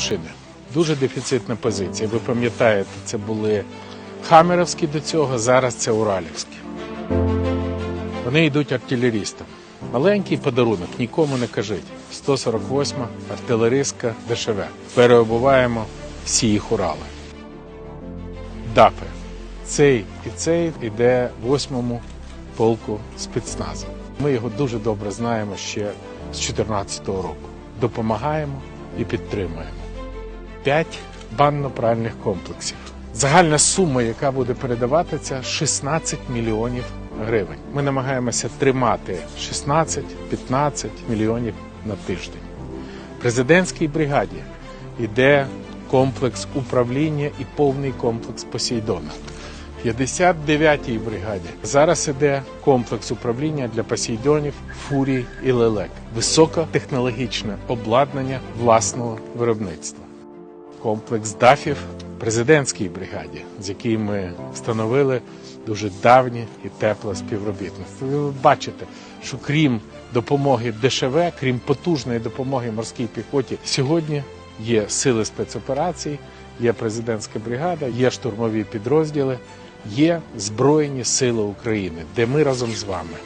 машини. Дуже дефіцитна позиція. Ви пам'ятаєте, це були хамеровські до цього, зараз це уралівські. Вони йдуть артилерістам. Маленький подарунок, нікому не кажіть. 148 артилеристка ДШВ. Переобуваємо всі їх Урали. ДАПи. Цей і цей йде восьмому полку спецназу. Ми його дуже добре знаємо ще з 2014 року. Допомагаємо і підтримуємо. П'ять банно-пральних комплексів. Загальна сума, яка буде передаватися, 16 мільйонів гривень. Ми намагаємося тримати 16-15 мільйонів на тиждень. Президентській бригаді йде комплекс управління і повний комплекс Посейдона. 59-й бригаді зараз іде комплекс управління для посейдонів, фурій і лелек. Високотехнологічне обладнання власного виробництва. Комплекс дафів президентській бригаді, з яким ми встановили дуже давнє і тепле співробітництво. Ви бачите, що крім допомоги ДШВ, крім потужної допомоги морській піхоті, сьогодні є сили спецоперацій, є президентська бригада, є штурмові підрозділи, є Збройні Сили України, де ми разом з вами